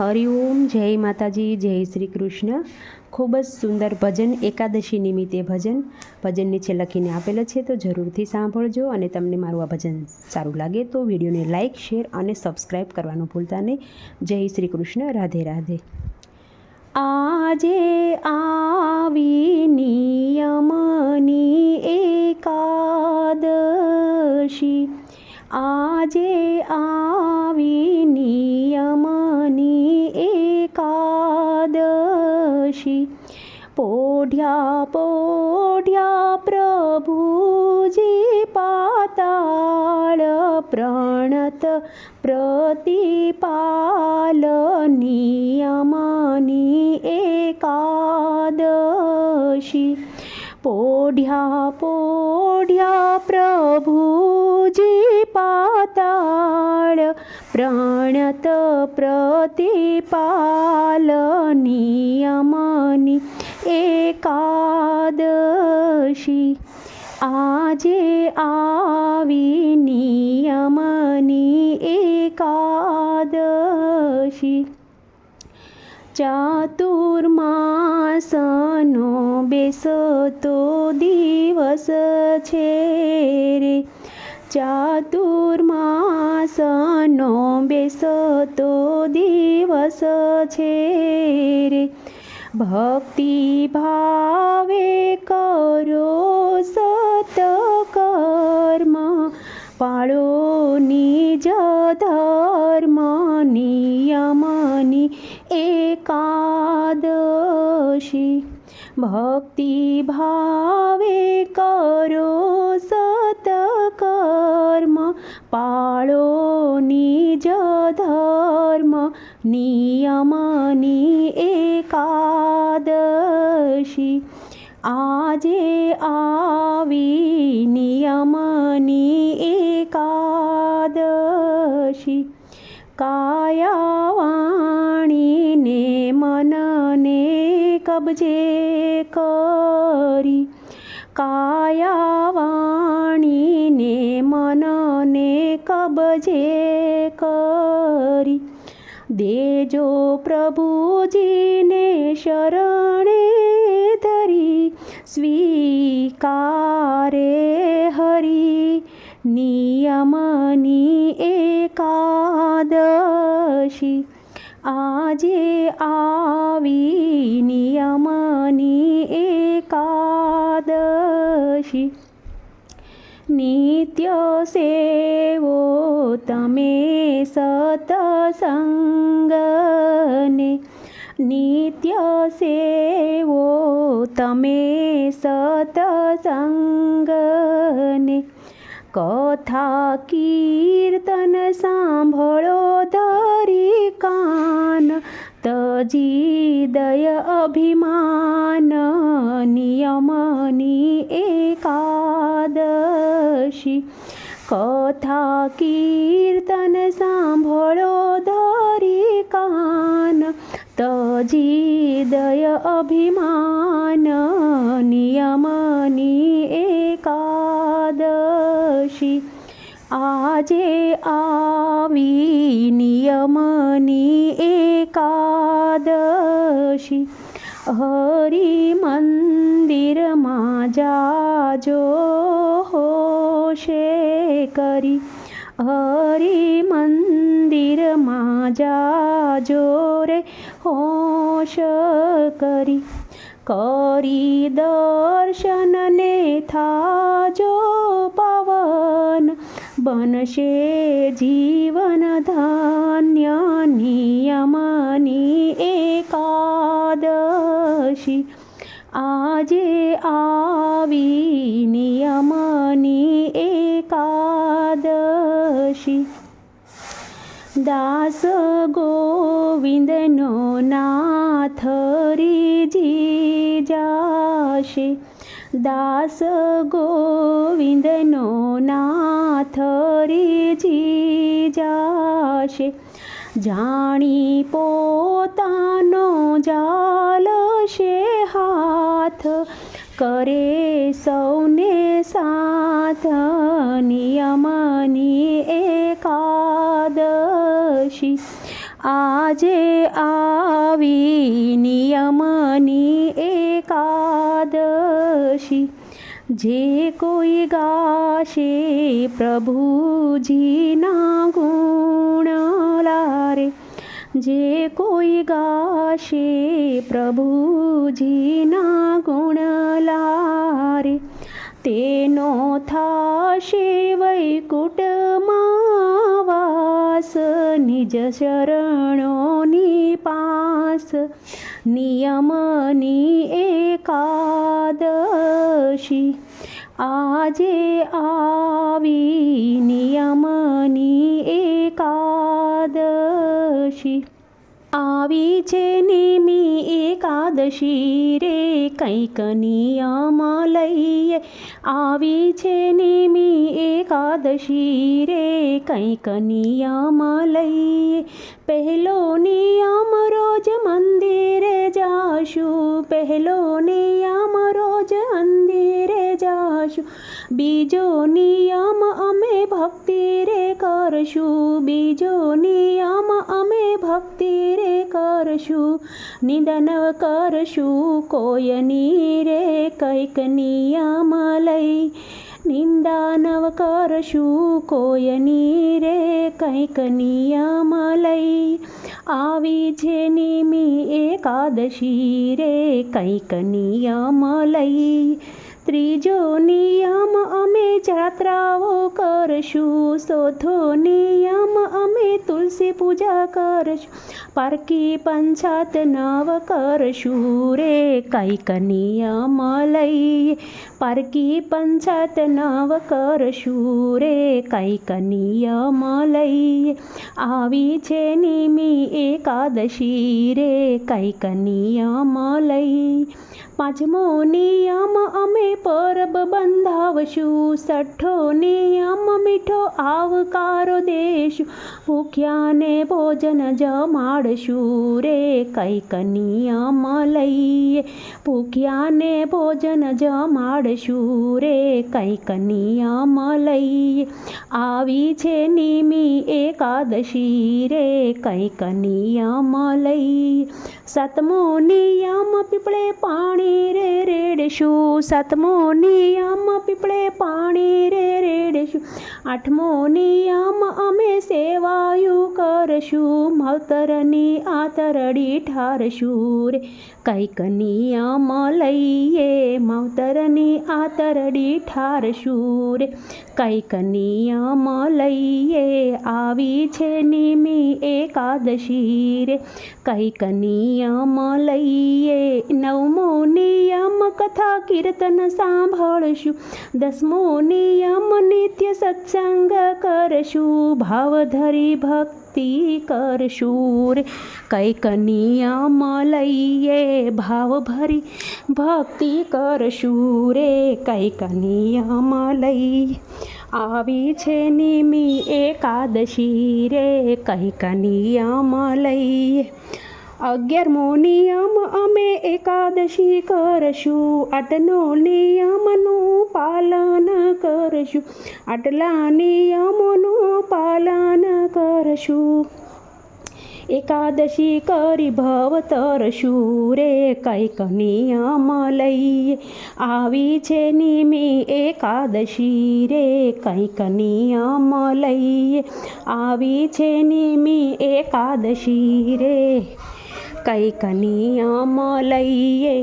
હરિઓમ જય માતાજી, જય શ્રી કૃષ્ણ. ખૂબ જ સુંદર ભજન, એકાદશી નિમિત્તે ભજન. ભજન નીચે લખીને આપેલો છે તો જરૂરથી સાંભળજો અને તમને મારું આ ભજન સારું લાગે તો વિડીયોને લાઇક શેર અને સબસ્ક્રાઈબ કરવાનું ભૂલતા નહીં. જય શ્રી કૃષ્ણ, રાધે રાધે. આજે આવી નિયમની એકાદશી. આજે આવી पोढ्या पोढ्या प्रभुजी पाताळ प्रणत प्रतिपाल नियमानी एकादशी. पोढ्या पोढ्या प्रभुजी पाताळ प्रणत प्रतिपाल नियमानी એકાદશી આજે આવી નિયમની એકાદશી ચાતુર્માસનો બેસતો દિવસ છે રે ચાતુર્માસનો બેસતો દિવસ છે રે ભક્તિ ભાવે કરો સતકર્મ, પાળો નિજ ધર્મ, નિયમની એકાદશી. ભક્તિ ભાવે કરો સતકર્મ, પાળો નિજ ધર્મ નિયમની એકાદશી. આજે આવી નિયમની એકાદશી. કાયાવાણીને મનને કબજે કરી. કાયાવાણીને મનને કબજે કરી. દેજો પ્રભુજીને શરણે ધરી સ્વીકારે હરી. નિયમની એકાદશી આજે આવી નિયમની એકાદશી નિત્ય સેવો તમે સતસંગને નિત્ય સેવો તમે સતસંગને કથા કીર્તન સાંભળો ધરી કાન. તજી દય અભિમાન નિયમની એકાદશી કથા કીર્તન સાંભળો ધરી કાન તજી દય અભિમાન નિયમની એકાદશી આજે આવી નિયમની એકાદશી હરિ મંદિરમાં જાજો હોશે કરી હરિ મંદિરમાં જાજો રે હોશ કરી કરી દર્શનને થાજો પવન બનશે જીવન ધન્ય નિયમની એકાદશી આજે આવી નિયમની એકાદશી દાસ ગોવિંદનો નાથ રીજી જાશે. દાસ ગોવિંદનો નાથ રીજી જાશે. જાણી પોતાનો જાલશે હાથ. કરે સૌને સાથ નિયમની એકાદશી. આજે આવી નિયમની એકાદશી. જે કોઈ ગાશે પ્રભુજીના ગુણ લારે. જે કોઈ ગાશે પ્રભુજીના ગુણ લારે, તેનો થાશે વૈકુટમાં વાસ, નિજ શરણોની પાસ. નિયમની એકાદશી આજે આવી એકાદશી આવી છે નિમી એકાદશી રે, કંઈક નિયમ લઈએ. આવી છે નિમી એકાદશી રે, કંઈક નિયમ લઈએ. પહેલો નિયમ રોજ મંદિરે જાશું, પહેલો નિયમ રોજ મંદિરે જાશું. બીજો નિયમ અમે ભક્તિ રે કરશું. બીજો નિયમ અમે ભક્તિ રે કરશું. નિદન કરશું. કોયની રે કંઈક નિયમ લઈ. નિંદાનવ કરશું. કોયની રે કંઈક નિયમ લઈ. આવી છે નિમી એકાદશી રે કંઈક નિયમ લઈ. ત્રીજો નિયમ, અમે જાત્રાઓ કરશું. ચોથો નિયમ, અમે તુલસી પૂજા કરશું. પારકી પંચાત નવ કરશું. રે કંઈક નિયમ લઈએ. પારકી પંચાત નવ કરશું. રે કંઈક નિયમ લઈએ. આવી છે નિમી એકાદશી. રે કંઈક નિયમ લઈ પાંચમો નિયમ બંધાવશું સઠ્ઠો નિયમ મીઠો આવકારો દેશું, ભૂખ્યાને ભોજન જમાડશું રે કંઈક નિયમ લઈએ. ભૂખ્યાને ભોજન જમાડશું રે કંઈક નિયમ લઈએ. આવી છે નિમી એકાદશી રે કંઈક નિયમ લઈ સતમો નિયમ પીપળે પાણી રે રેડશું, સતમો નિયમ પીપળે પાણી રે, રેડશું. આઠમો નિયમ અમે સેવાયું કરશું. માવતરની આતરડી ઠારશું રે. કંઈક નિયમ લઈએ, માવતરની આતરડી ઠારશું રે. કંઈક નિયમ લઈએ, આવી છે નિમી એકાદશી રે. કંઈક નિયમ લઈએ, નવમો નિયમ કથા કીર્તન સાંભળશું. દસમો નિયમ નિત્ય સત્સંગ કરશું ભાવ ધરી ભક્તિ કરશું કંઈક નિયમ લઈએ ભાવ ભરી ભક્તિ કરશું રે કંઈક નિયમ લઈ આવી છે નિમી એકાદશી રે કંઈક નિયમ લઈએ અગિયારમો નિયમ અમે એકાદશી કરશું. આટનો નિયમનું પાલન કરશું. આટલા નિયમોનું પાલન કરશું. એકાદશી કરી ભવ તરશું રે કંઈક નિયમ લઈએ. આવી છે નિમી એકાદશી રે કંઈક નિયમ લઈએ. આવી છે નિમી એકાદશી રે. કંઈક નિયમ લઈએ